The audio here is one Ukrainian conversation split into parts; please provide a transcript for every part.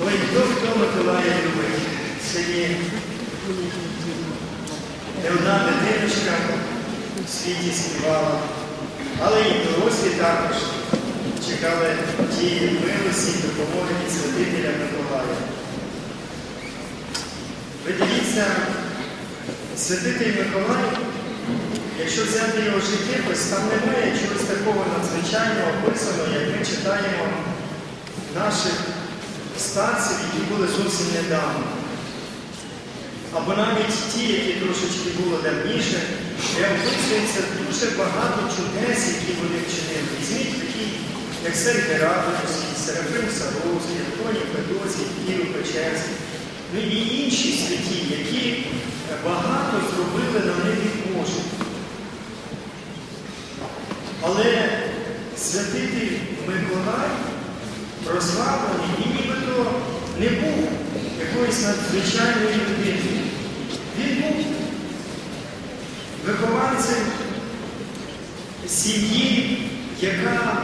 Ой, хто хто Миколая любить? Сьогодні не одна в світі співала, але і дорослі також чекали тієї милості допомоги святителя Миколая. Ви святитель Миколай, якщо взяти його життєпис, там немає чогось такого надзвичайного описаного, як ми читаємо наших старців, які були зовсім недавно. Або навіть ті, які трошечки були давніше, де описується дуже багато чудес, які вони вчинили. Візьміть такі, як Сергій Радовський, Серафим Саровський, Антоній Федоцький, Кирил Печерський, ну і інші святі, які багато зробили на небі Божу. Але святитель Миколай прославлений, він нібито не був якоюсь надзвичайною людиною. Він був вихованцем сім'ї, яка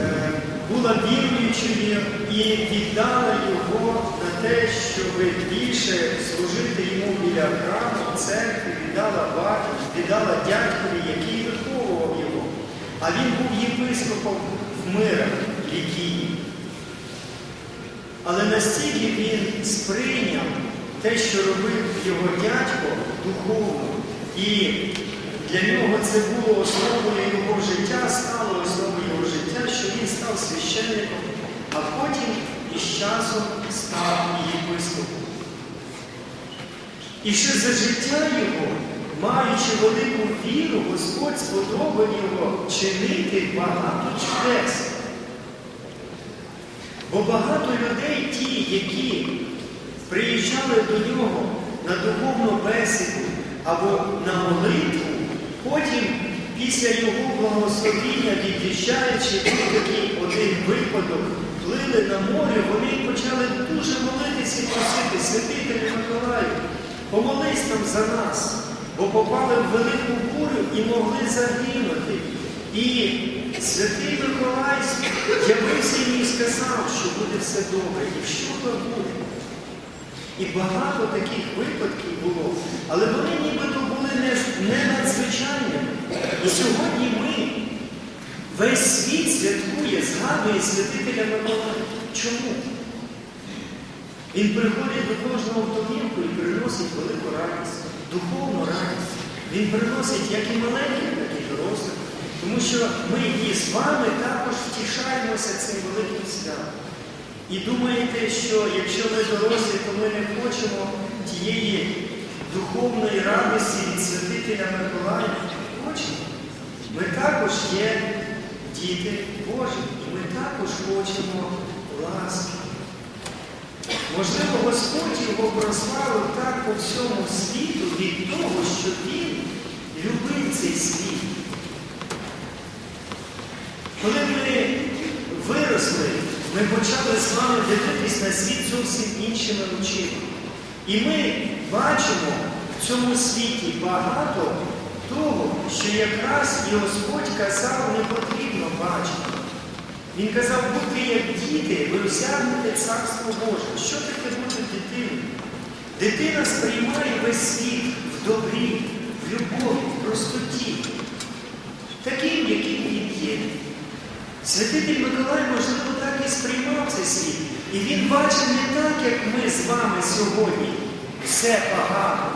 е, була віруючою і віддала його на те, щоб більше служити йому біля храму, церкви, віддала батьку, віддала дядькові. А він був єпископом в мирах Лікії. Але настільки він сприйняв те, що робив його дядько духовно, і для нього це було основою його життя, стало основою його життя, що він став священником, а потім із часом став єпископом. І ще за життя його, маючи велику віру, Господь сподобав його чинити багато чудес. Бо багато людей, ті, які приїжджали до нього на духовну бесіду або на молитву, потім після його благословіння, від'їжджаючи був такий один випадок, плили на море, вони почали дуже молитися і просити, святителю Миколаю, помолись там за нас, бо попали в велику бурю і могли загинути. І святий Миколай з'явився їм і сказав, що буде все добре, і що то буде. І багато таких випадків було, але вони нібито були не, надзвичайними. І сьогодні ми, весь світ святкує, згадує святителя Миколая. Чому? Він приходить до кожного в і приносить велику радість, духовну радість. Він приносить як і маленьких, так і дорослих. Тому що ми і з вами також втішаємося цим великим святом. І думаєте, що якщо ми дорослі, то ми не хочемо тієї духовної радості від святителя Миколая? Хочемо. Ми також є діти Божі, і ми також хочемо ласки. Можливо, Господь його прославив так по всьому світу від того, що Він любив цей світ. Коли ми виросли, ми почали з вами дивитись на світ зовсім іншими очима. І ми бачимо в цьому світі багато того, що якраз і Господь казав, не потрібно бачити. Він казав, будьте як діти, ви осягнете Царство Боже. Що таке бути дитиною? Дитина сприймає весь світ в добрі, в любові, в простоті, таким, яким він є. Святитель Миколай, можливо, так і сприймав цей світ. І він бачив не так, як ми з вами сьогодні. Все погано.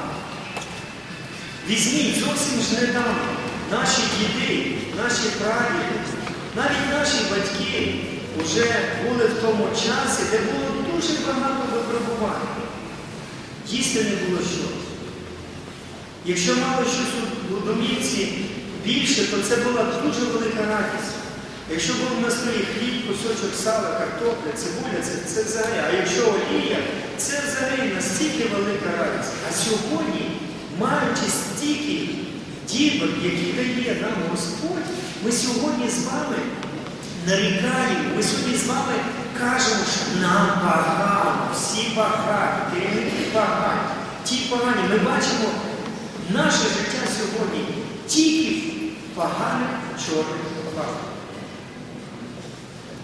Візьміть зовсім ж недавно наші діти, наші прадіди, навіть наші вже були в тому часі, де було дуже багато випробувань. Їсти не було що. Якщо мало щось у домівці більше, то це була дуже велика радість. Якщо був на столі хліб, кусочок сала, картопля, цибуля, це, це взагалі. А якщо олія, це взагалі настільки велика радість. А сьогодні, маючи стільки дібок, які дає нам Господь, ми сьогодні з вами нарікаємо, ми сьогодні з вами кажемо, що нам погано, всі погані, керівники погані, ті погані. Ми бачимо наше життя сьогодні тільки в поганих чорних фактах.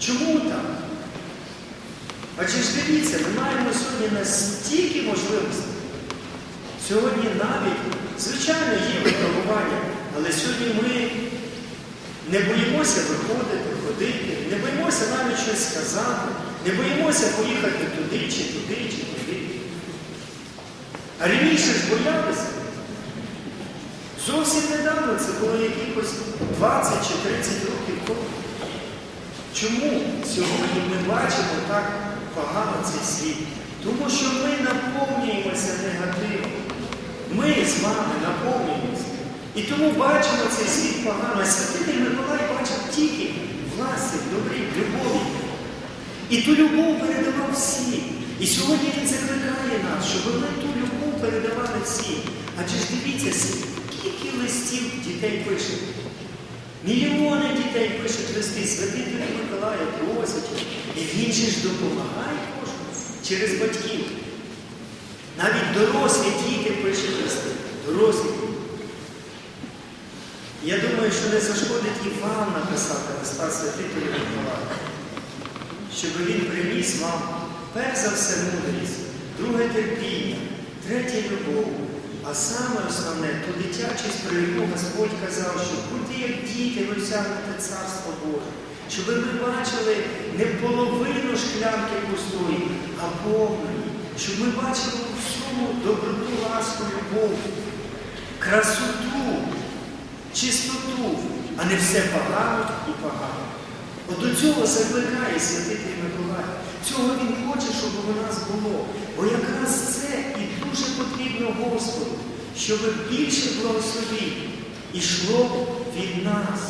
Чому так? Адже ж дивіться, ми маємо сьогодні настільки можливостей. Сьогодні навіть, звичайно, є випробування, але сьогодні ми не боїмося виходити, ходити, не боїмося навіть щось сказати, не боїмося поїхати туди, чи туди, чи туди. А раніше ж боялися. Зовсім недавно це було якихось 20 чи 30 років тому. Чому сьогодні ми бачимо так погано цей світ? Тому що ми наповнюємося негативом. Ми з вами наповнюємося. І тому бачимо цей світ погано. А Святитель Миколай бачив тільки власне, добрі, любові. І ту любов передавав всім. І сьогодні він закликає нас, щоб ми ту любов передавали всім. Адже ж дивіться, скільки листів дітей пише. Мільйони дітей пишуть листи, святитель Миколая просять. І він же ж допомагає кожному через батьків. Навіть дорослі діти пишуть листи. Дорослі. Думаю, що не зашкодить і вам написати листа святителю Миколая, щоб він приніс вам перш за все мудрість, друге терпіння, третє любов. А саме основне то дитячість, про яку Господь казав, що будьте як діти, ви всягнете Царство Боже. Щоб ви бачили не половину шклянки пустої, а повної. Щоб ми бачили у всьому доброту, ласку, любов, красоту, чистоту, а не все погано і погано. От до цього закликає святитель Миколай. Цього він хоче, щоб у нас було. Бо якраз це і дуже потрібно Господу, щоб більше благословінь йшло від нас.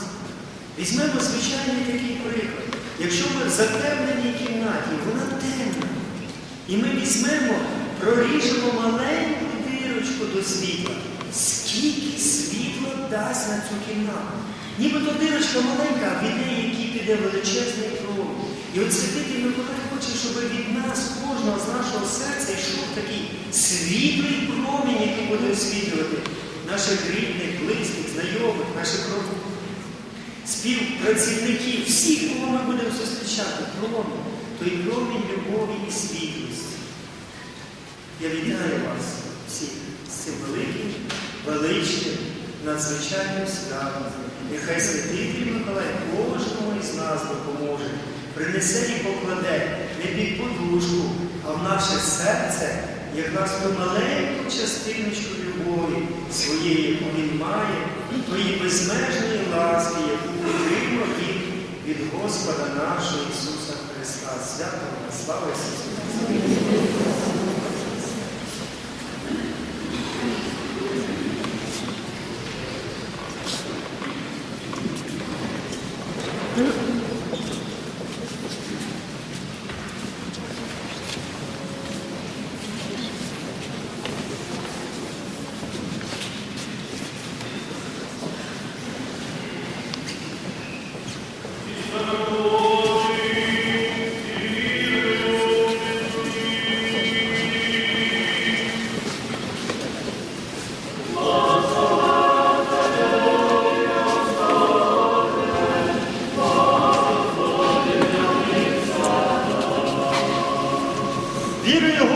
Візьмемо звичайний такий приклад. Якщо ми в затемненій кімнаті, вона темна, і ми візьмемо, проріжемо маленьку дирочку до світла, скільки світла дасть на цю кімнату. Нібито дирочка маленька, від неї який піде величезний промінь. І от святитель Миколай хоче, щоб від нас, кожного з нашого серця йшов такий світлий промінь, який буде освітлювати наших рідних, близьких, знайомих, наших родин, співпрацівників, всіх, кого ми будемо зустрічати, промінь, той промінь любові і світлості. Я вітаю вас всіх з цим великим, величним, надзвичайним святом. Нехай святитель Миколай кожному із нас допоможе, принесе і покладе не під подушку, а в наше серце якраз ту маленьку частиночку любові своєї, яку він має, тої безмежної ласки, яку отримав він від Господа нашого Ісуса Христа. Святого слава Ісусу!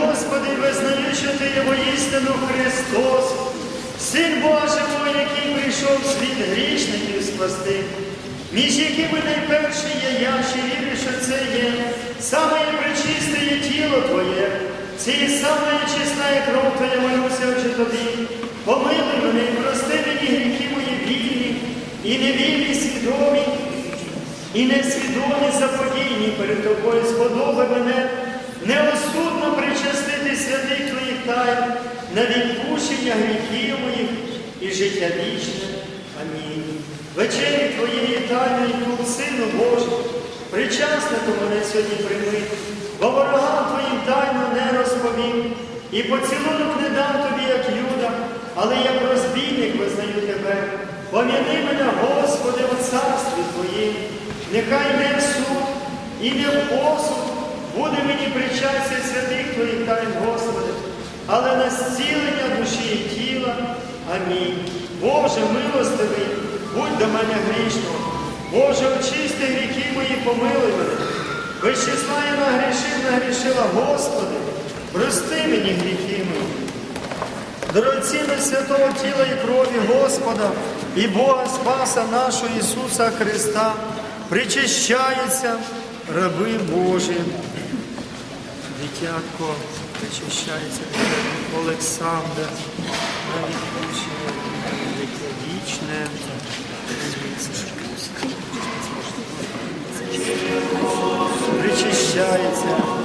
Господи, визнаю, що Ти є воістину Христос, Син Божий, який прийшов в світ грішників спасти, між якими найперше є я, що вірю, що це є, саме пречисте є тіло Твоє, це є саме чесна є кров Твоя, молюся очі Тобі. Помилуй мене, прости мені гріхи мої вільні, і невільні свідомі, і несвідомі заподійні перед тобою сподоби мене неосудно святих Твоїх тайн на відпущення гріхів моїх і життя вічне. Амінь. Вечері Твоєї тайної тут, Сину Божий, причаснику мене сьогодні прийми, бо ворогам Твоїм тайну не розповім, і поцілунок не дам тобі, як Юда, але як розбійник визнаю тебе. Пом'яни мене, Господи, у царстві Твоїм, нехай не в суд і не в посуд буде мені причастя святих Твоїх тайн, Господи, але на зцілення душі і тіла. Амінь. Боже, милостивий, будь до мене грішного. Боже, очисти гріхи мої, помилуй мене. числа я нагрішив, нагрішила, Господи, прости мені гріхи мої. Дорогоцінно святого тіла і крові Господа і Бога Спаса нашого Ісуса Христа причащаються раби Божі. Дитятко причащається дитятко Олександр, яке вічне. Причащається.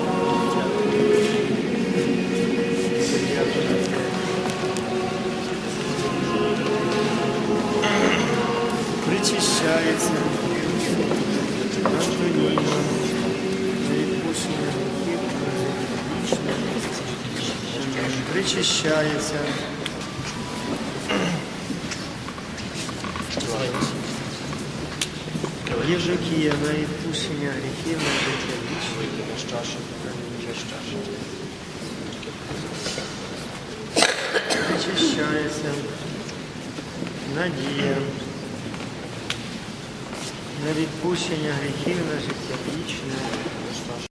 Вічне. Причащається. Єжикія на відпущення гріхів, на життя вічне. Без чаші. Без чаші. Причащається. Надія. На відпущення гріхів, на життя вічне.